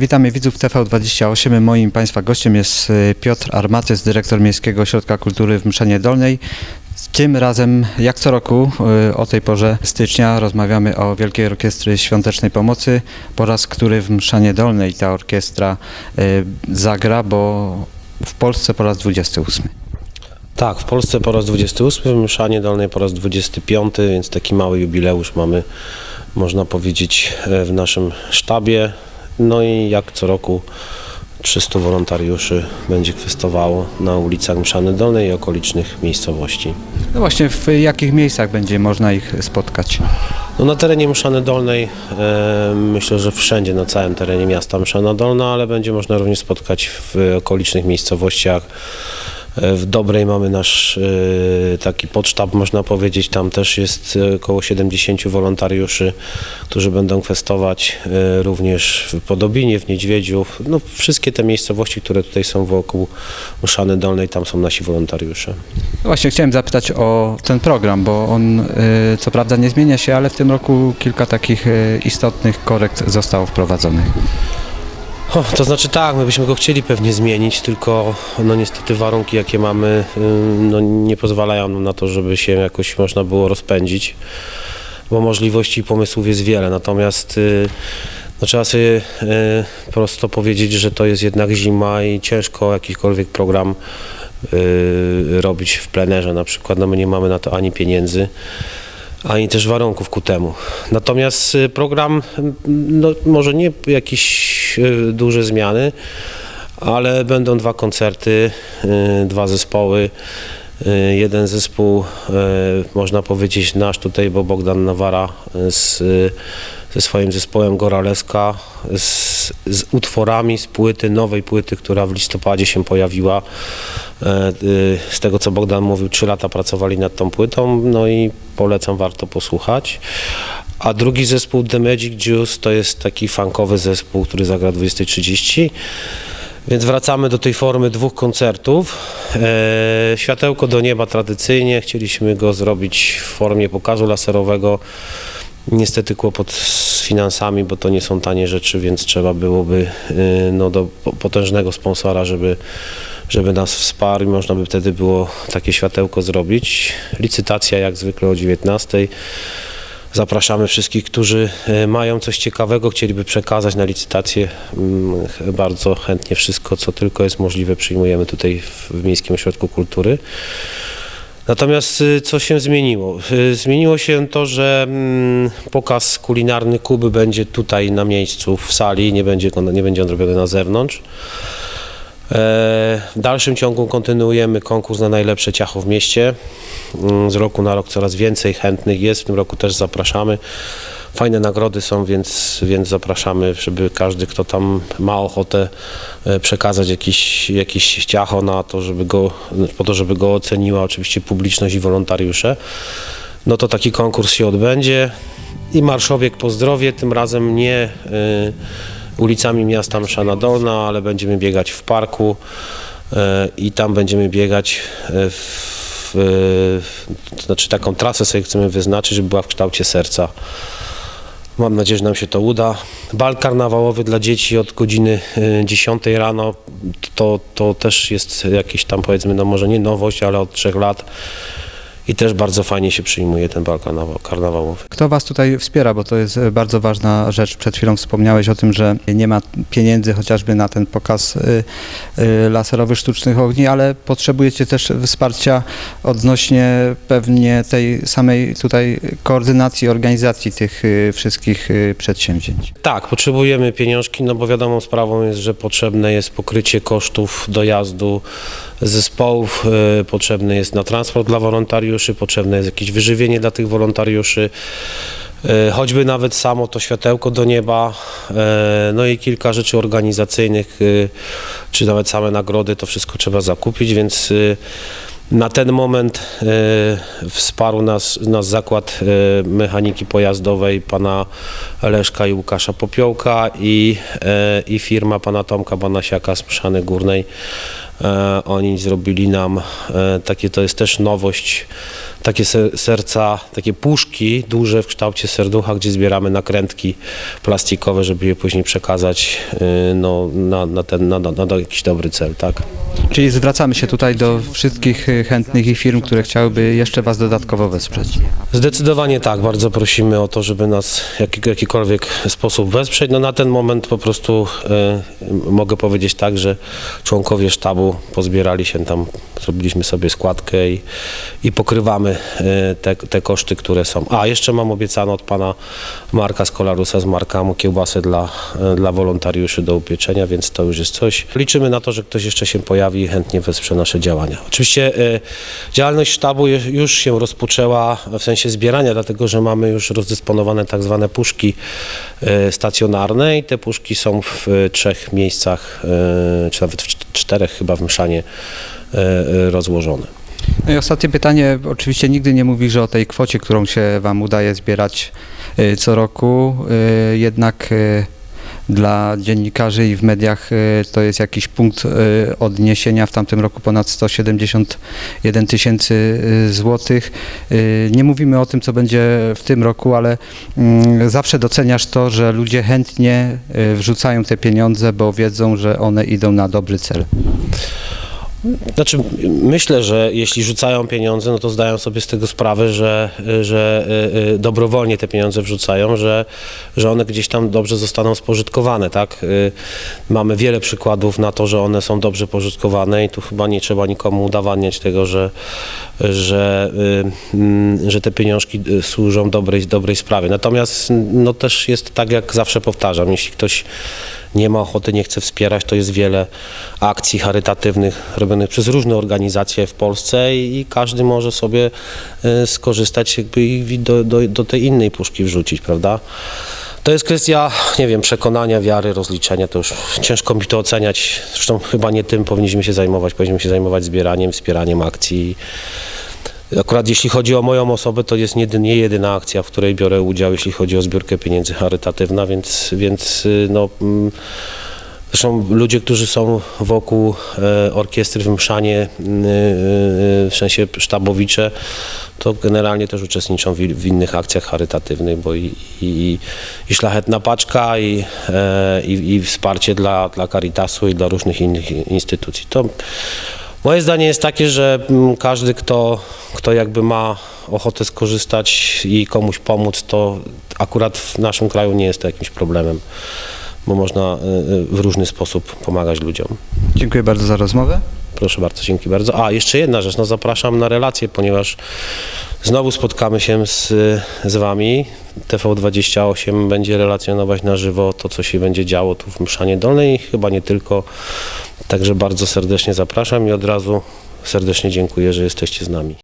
Witamy widzów TV28. Moim Państwa gościem jest y, Piotr Armatys, dyrektor Miejskiego Ośrodka Kultury w Mszanie Dolnej. Tym razem, jak co roku, y, o tej porze stycznia rozmawiamy o Wielkiej Orkiestry Świątecznej Pomocy. Po raz, który w Mszanie Dolnej ta orkiestra y, zagra, bo w Polsce po raz 28. Tak, w Polsce po raz 28, w Mszanie Dolnej po raz 25, więc taki mały jubileusz mamy, można powiedzieć, e, w naszym sztabie. No i jak co roku 300 wolontariuszy będzie kwestowało na ulicach Mszany Dolnej i okolicznych miejscowości. No właśnie, w jakich miejscach będzie można ich spotkać? No na terenie Mszany Dolnej, e, myślę, że wszędzie na całym terenie miasta Mszana Dolna, ale będzie można również spotkać w okolicznych miejscowościach. W Dobrej mamy nasz e, taki podsztab, można powiedzieć, tam też jest e, około 70 wolontariuszy, którzy będą kwestować e, również w Podobinie, w Niedźwiedziu, no wszystkie te miejscowości, które tutaj są wokół Mszany Dolnej, tam są nasi wolontariusze. No Właśnie chciałem zapytać o ten program, bo on co prawda nie zmienia się, ale w tym roku kilka takich istotnych korekt zostało wprowadzonych. To znaczy tak, my byśmy go chcieli pewnie zmienić, tylko no niestety warunki jakie mamy no, nie pozwalają nam na to, żeby się jakoś można było rozpędzić, bo możliwości i pomysłów jest wiele, natomiast y, no, trzeba sobie y, prosto powiedzieć, że to jest jednak zima i ciężko jakikolwiek program y, robić w plenerze. Na przykład, no my nie mamy na to ani pieniędzy, ani też warunków ku temu. Natomiast y, program, mm, no, może nie jakieś y, duże zmiany, ale będą dwa koncerty, y, dwa zespoły. Y, Jeden zespół, y, można powiedzieć nasz tutaj, bo Bogdan Nawara y, z, ze swoim zespołem Goraleska, z, z utworami z płyty, nowej płyty, która w listopadzie się pojawiła. E, Z tego co Bogdan mówił, trzy lata pracowali nad tą płytą, no i polecam, warto posłuchać. A drugi zespół The Magic Juice to jest taki funkowy zespół, który zagra 20.30. Więc wracamy do tej formy dwóch koncertów. E, Światełko do nieba tradycyjnie. Chcieliśmy go zrobić w formie pokazu laserowego. Niestety kłopot z finansami, bo to nie są tanie rzeczy, więc trzeba byłoby y, no, do po- potężnego sponsora, żeby, żeby nas wsparł i można by wtedy było takie światełko zrobić. Licytacja jak zwykle o 19. Zapraszamy wszystkich, którzy e, mają coś ciekawego, chcieliby przekazać na licytację. Mm, Bardzo chętnie wszystko, co tylko jest możliwe, przyjmujemy tutaj w, Miejskim Ośrodku Kultury. Natomiast y, co się zmieniło? Y, Zmieniło się to, że mm, pokaz kulinarny Kuby będzie tutaj na miejscu w sali, nie będzie, nie będzie on robiony na zewnątrz. E, W dalszym ciągu kontynuujemy konkurs na najlepsze ciacho w mieście. Mm, Z roku na rok coraz więcej chętnych jest, w tym roku też zapraszamy. Fajne nagrody są, więc, więc zapraszamy, żeby każdy, kto tam ma ochotę e, przekazać jakiś, jakiś ciacho na to, żeby go, po to, żeby go oceniła oczywiście publiczność i wolontariusze. No to taki konkurs się odbędzie. I marszowiek po zdrowie, tym razem nie y, ulicami miasta Mszana Dolna, ale będziemy biegać w parku y, i tam będziemy biegać w, to znaczy taką trasę sobie chcemy wyznaczyć, żeby była w kształcie serca. Mam nadzieję, że nam się to uda. Bal karnawałowy dla dzieci od godziny y, 10 rano to, to też jest jakiś tam powiedzmy, no może nie nowość, ale od trzech lat. I też bardzo fajnie się przyjmuje ten bal karnawa- karnawałowy. Kto Was tutaj wspiera, bo to jest e, bardzo ważna rzecz. Przed chwilą wspomniałeś o tym, że nie ma pieniędzy chociażby na ten pokaz y, y, laserowych sztucznych ogni, ale potrzebujecie też wsparcia odnośnie pewnie tej samej tutaj koordynacji, organizacji tych wszystkich przedsięwzięć. Tak, potrzebujemy pieniążki, no bo wiadomą sprawą jest, że potrzebne jest pokrycie kosztów dojazdu zespołów, potrzebny jest na transport dla wolontariuszy, potrzebne jest jakieś wyżywienie dla tych wolontariuszy. y, Choćby nawet samo to światełko do nieba, y, no i kilka rzeczy organizacyjnych, y, czy nawet same nagrody, to wszystko trzeba zakupić, więc na ten moment y, wsparł nas, nas zakład y, mechaniki pojazdowej pana Leszka i Łukasza Popiołka i, y, i firma pana Tomka Banasiaka z Mszany Górnej. E, oni zrobili nam, e, takie to jest też nowość, takie se- serca, takie puszki duże w kształcie serducha, gdzie zbieramy nakrętki plastikowe, żeby je później przekazać y, no, na, na, ten, na, na, jakiś dobry cel, tak? Czyli zwracamy się tutaj do wszystkich y, chętnych i firm, które chciałyby jeszcze Was dodatkowo wesprzeć. Zdecydowanie tak, bardzo prosimy o to, żeby nas w jaki, jakikolwiek sposób wesprzeć. No na ten moment po prostu e, mogę powiedzieć tak, że członkowie sztabu pozbierali się tam, zrobiliśmy sobie składkę i, i pokrywamy e, te, te koszty, które są. A jeszcze mam obiecane od pana Marka Skolarusa z Markamu kiełbasę dla, e, dla wolontariuszy do upieczenia, więc to już jest coś. Liczymy na to, że ktoś jeszcze się pojawi i chętnie wesprze nasze działania. Oczywiście e, działalność sztabu już się rozpoczęła w sensie zbierania, dlatego że mamy już rozdysponowane tak zwane puszki stacjonarne i te puszki są w trzech miejscach, czy nawet w cz- czterech chyba w Mszanie rozłożone. No i ostatnie pytanie. Oczywiście nigdy nie mówisz o tej kwocie, którą się Wam udaje zbierać y, co roku. y, Jednak y, dla dziennikarzy i w mediach to jest jakiś punkt odniesienia. W tamtym roku ponad 171 tysięcy złotych. Nie mówimy o tym, co będzie w tym roku, ale mm, zawsze doceniasz to, że ludzie chętnie wrzucają te pieniądze, bo wiedzą, że one idą na dobry cel. Znaczy, myślę, że jeśli rzucają pieniądze, no to zdają sobie z tego sprawę, że, że y, y, dobrowolnie te pieniądze wrzucają, że, że one gdzieś tam dobrze zostaną spożytkowane, tak? Y, Mamy wiele przykładów na to, że one są dobrze pożytkowane i tu chyba nie trzeba nikomu udowadniać tego, że, że, mm, że te pieniążki służą dobrej, dobrej sprawie. Natomiast no też jest tak, jak zawsze powtarzam, jeśli ktoś nie ma ochoty, nie chce wspierać, to jest wiele akcji charytatywnych robionych przez różne organizacje w Polsce i, i każdy może sobie e, skorzystać jakby i do, do, do tej innej puszki wrzucić, prawda? To jest kwestia, nie wiem, przekonania, wiary, rozliczenia, to już ciężko mi to oceniać, zresztą chyba nie tym powinniśmy się zajmować, powinniśmy się zajmować zbieraniem, wspieraniem akcji. Akurat jeśli chodzi o moją osobę, to jest nie, nie jedyna akcja, w której biorę udział, jeśli chodzi o zbiórkę pieniędzy charytatywna, więc, więc y, no, mm, zresztą ludzie, którzy są wokół e, orkiestry w Mszanie, y, y, w sensie sztabowicze, to generalnie też uczestniczą w, w innych akcjach charytatywnych, bo i, i, i Szlachetna Paczka, i, e, i, i wsparcie dla, dla Caritasu i dla różnych innych instytucji. To Moje zdanie jest takie, że mm, każdy, kto, kto jakby ma ochotę skorzystać i komuś pomóc, to akurat w naszym kraju nie jest to jakimś problemem, bo można y, y, w różny sposób pomagać ludziom. Dziękuję bardzo za rozmowę. Proszę bardzo, dzięki bardzo. A, jeszcze jedna rzecz, no zapraszam na relację, ponieważ znowu spotkamy się z, z Wami. TV28 będzie relacjonować na żywo to, co się będzie działo tu w Mszanie Dolnej i chyba nie tylko. Także bardzo serdecznie zapraszam i od razu serdecznie dziękuję, że jesteście z nami.